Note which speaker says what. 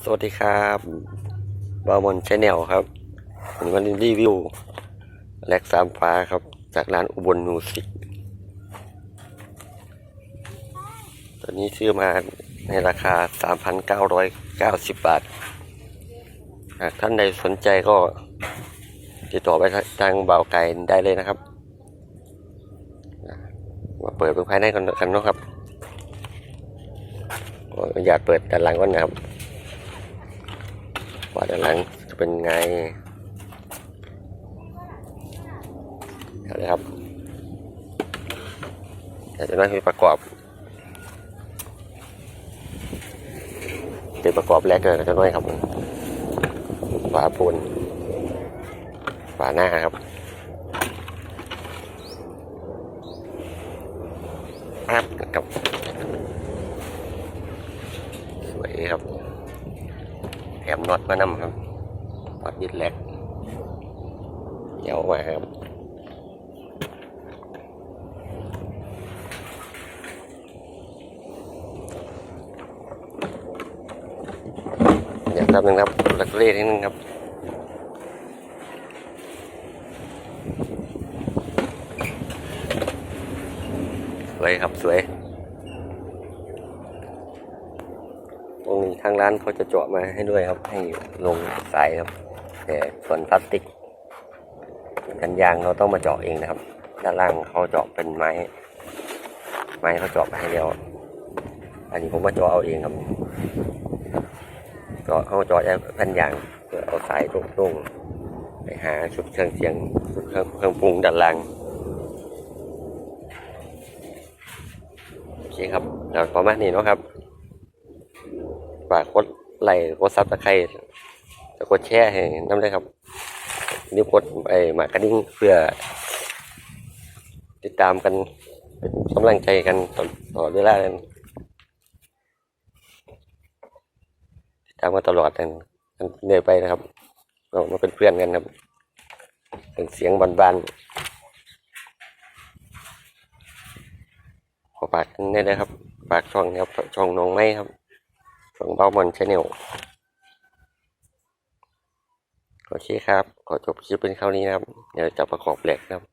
Speaker 1: สวัสดีครับบาวมอนชาแนลครับวันนี้วันนี้รีวิวแลกสามฟ้าครับ จากร้านอุบลมิวสิกตัวนี้ซื้อมาในราคา 3,990 บาท หากท่านใดสนใจก็ติดต่อไปทางเบาไก่ได้เลยนะครับ มาเปิดเป็นภายในกันกันเนาะครับออนุญาตเปิดด้านหลังก่อนนะครับ ว่าด้านหลังจะเป็นไงเอาเลยครับเดี๋ยวจะนั่งประกอบเป็นประกอบแรกเลยนะจะน้อยครับฝาปูนฝาหน้าครับครับครับสวยครับ แถมน็อตมานำครับน็อตยึดแหลกเดี๋ยวมาครับเดี๋ยวครับนึงครับหลักเล่นิดนึงครับสวยครับสวย ต รงนี้ทางร้านเขาจะเจาะมาให้ด้วยครับ ให้ลงสายครับ แต่ส่วนพลาสติก กันยางเราต้องมาเจาะเองนะครับ ด้านล่างเขาเจาะเป็นไม้ ไม้เขาเจาะมาให้แล้ว อันนี้ผมมาเจาะเอาเองครับ เจาะเอาเจาะแผ่นยางเพื่อเอาสายตรงๆไปหาชุดเครื่องเสียงชุดเครื่องเครื่องปรุงด้านล่างโอเคครับแล้วประมาณนี้เนาะครับ ฝากกดไลค์กดซับสไครต์กดแชร์ให้น้ำเลยครับนิ้วกดไปหมากกระดิ่งเพื่อ ติดตามกันเป็นกำลังใจกันตลอดตลอเวลาเลยติดตามมาตลอดกันกันเรื่อยไปนะครับเรามาเป็นเพื่อนกันครับเป็นเสียงบานๆขอฝากกันได้เลยครับฝากช่องนะครับช่องน้องไม้ครับ ของเบ้าบอลชาแนลโอเคครับ ขอจบคลิปเป็นเท่านี้นะครับ เดี๋ยวจะประกอบแหลกครับ